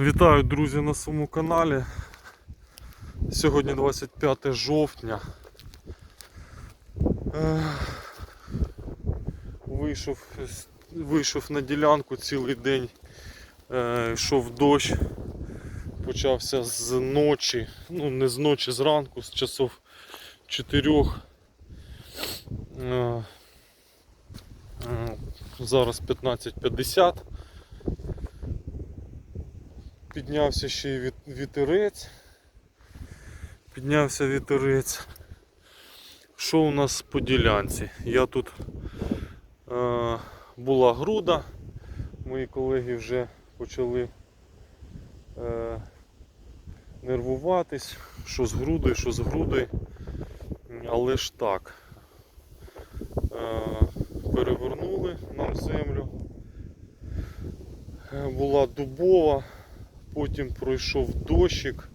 Вітаю, друзі, на своєму каналі. Сьогодні 25 жовтня. Вийшов, вийшов на ділянку цілий день, е, йшов дощ, почався з ночі, ну не з ночі, зранку, з часов 4. Е, е, Зараз 15.50 піднявся ще й вітерець. Піднявся вітерець. Що у нас по ділянці? Я тут е, була груда, мої колеги вже почали е, нервуватись, що з грудою, що з грудою. Але ж так. Е, перевернули нам землю. Е, Була дубова, потім пройшов дощик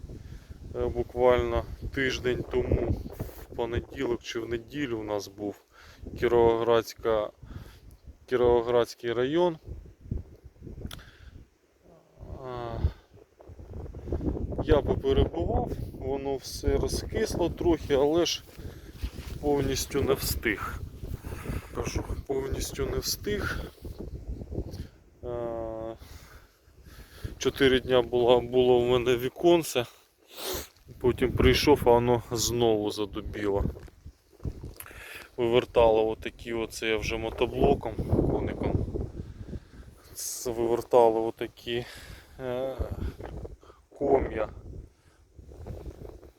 е, буквально тиждень тому, в понеділок чи в неділю у нас був Кіровоградська, Кіровоградський район. Я поперебував, воно все розкисло трохи, але ж повністю не встиг. Кажу, повністю не встиг. 4 дня було, було в мене віконце, потім прийшов, а воно знову задубіло. Вивертало отакі оце я вже мотоблоком, коником. Вивертало отакі е, ком'я,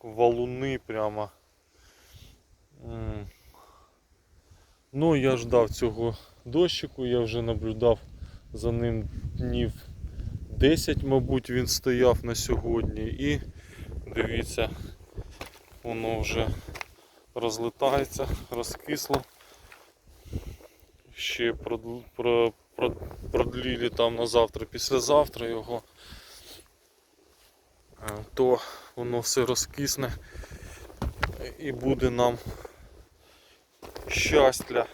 валуни прямо. Ну я ждав цього дощику, я вже наблюдав за ним днів 10, мабуть, він стояв на сьогодні. І дивіться, воно вже розлетається, розкисло. Ще продл- про- про- продлілі там на завтра, післязавтра його, Е, то воно все розкисне. І буде нам щастя.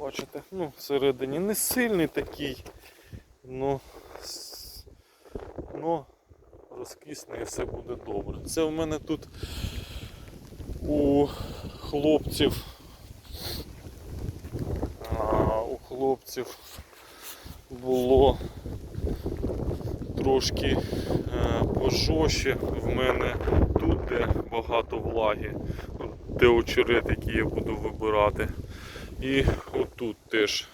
Бачите, ну всередині. Не сильний такий, ну, с- ну розкисне і все буде добре. Це в мене тут у хлопців. А, у хлопців було трошки е, пожорстче в мене тут, де багато влаги, де очерет, який я буду вибирати. І отут теж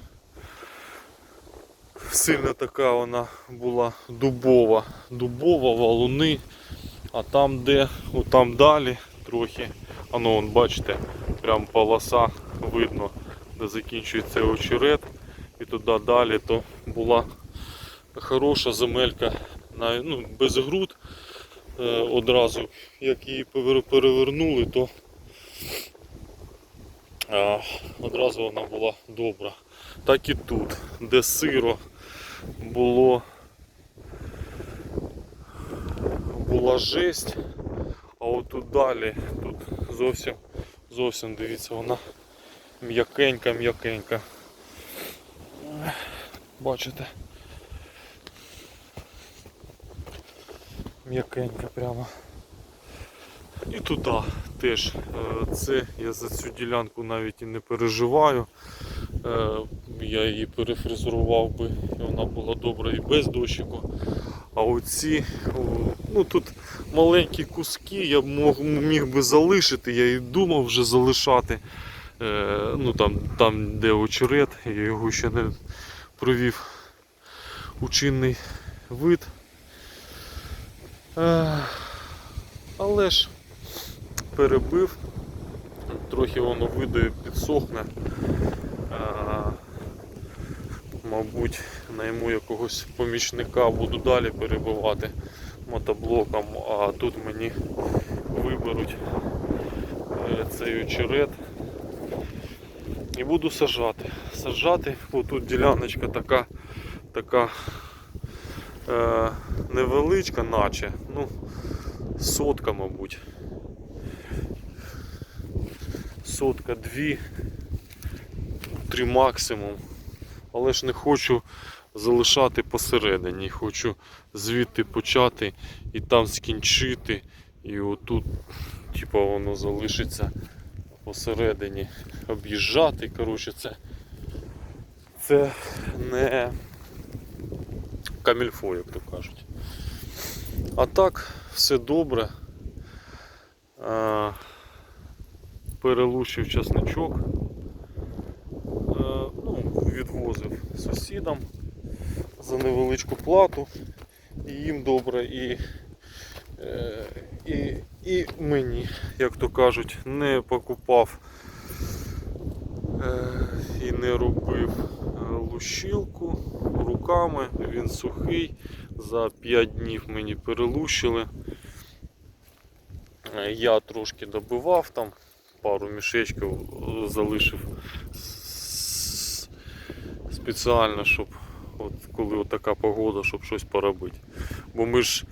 сильно така вона була дубова, дубова, валуни, а там де, отам далі трохи, а ну вон бачите, прям полоса видно, де закінчується очерет. І туди далі, то була хороша земелька, ну, без груд. Е, одразу, як її перевернули, то одразу вона була добра. Так і тут, де сиро було була жесть, а отут далі, тут зовсім зовсім дивіться, вона м'якенька, м'якенька. Бачите? М'якенька прямо. І туди теж. е, Це я за цю ділянку навіть і не переживаю. Я її перефрезерував би, і вона була добра і без дощику. А оці, ну тут маленькі куски, я мог, міг би залишити, я і думав вже залишати. Е, Ну там, там де очерет, я його ще не провів у чинний вид. Е, Але ж перебив, трохи воно видає, підсохне. Е, Мабуть, найму якогось помічника буду далі перебивати мотоблоком, а тут мені виберуть е, цей очерет і буду сажати. Сажати, бо тут діляночка така, така е, невеличка, наче, ну, сотка, мабуть. Сотка, дві, три максимум. Але ж не хочу залишати посередині. Хочу звідти почати і там скінчити. І отут, типа, воно залишиться посередині об'їжджати. Коротше, це, це не камільфо, як то кажуть. А так, все добре. А, перелущив часничок. Ну, сусідам за невеличку плату. І їм добре, і, е, і, і мені, як то кажуть, не покупав е, і не робив лущилку руками. Він сухий. За 5 днів мені перелущили. Е, Я трошки добивав там, пару мішечків залишив спеціально, щоб от коли от така погода, щоб щось поробити. Бо ми ж,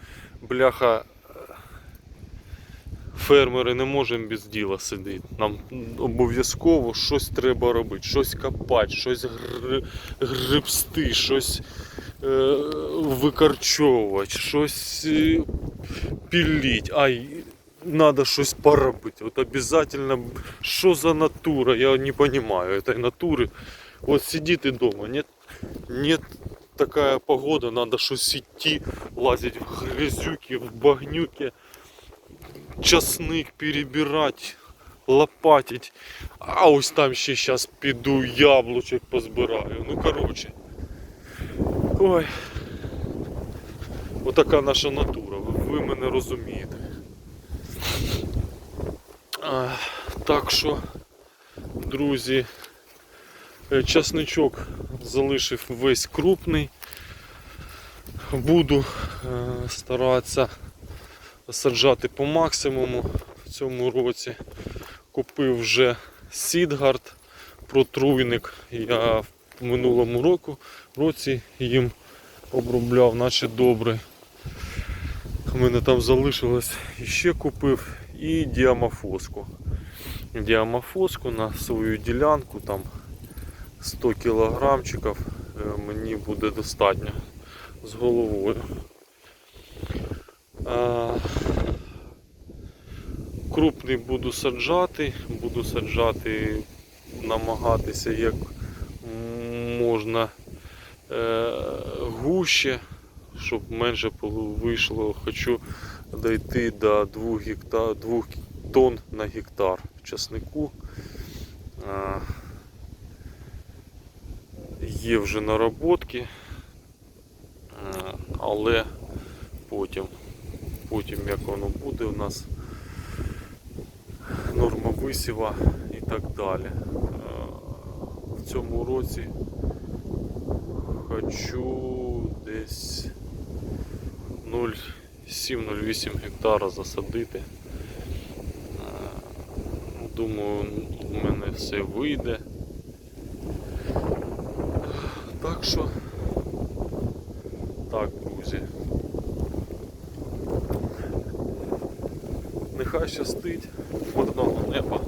бляха, фермери не можемо без діла сидіти. Нам обов'язково щось треба робити, щось копати, щось гри- грибсти, щось е, викорчовувати, щось е, піліть. Ай, надо щось поробити. От обязательно, що за натура, я не понимаю этой натури. Вот сидит и дома, нет, нет такая погода, надо щось идти, лазить в грязюки, в багнюки, часник перебирать, лопатить. А ось там ще зараз піду яблучок позбираю. Ну короче. Ой. Отака наша натура, ви мене розумієте. А, Так що, друзі, часничок залишив весь крупний. Буду е, старатися саджати по максимуму в цьому році. Купив вже Сідгард протруйник. Я в минулому року, році їм обробляв, наче добре. У мене там залишилось і ще купив і діамофоску. Діамофоску на свою ділянку, там 100 кілограмчиків е, мені буде достатньо з головою. Крупний буду саджати, буду саджати, намагатися як можна е, гуще, щоб менше вийшло. Хочу дійти до 2, гекта, 2 тонн на гектар часнику. Є вже наработки, але потім, потім як воно буде у нас норма висіва і так далі. В цьому році хочу десь 0,7-0,8 гектара засадити. Е, Думаю, у мене все вийде. Так що, так, друзі. Нехай щастить, мирного неба.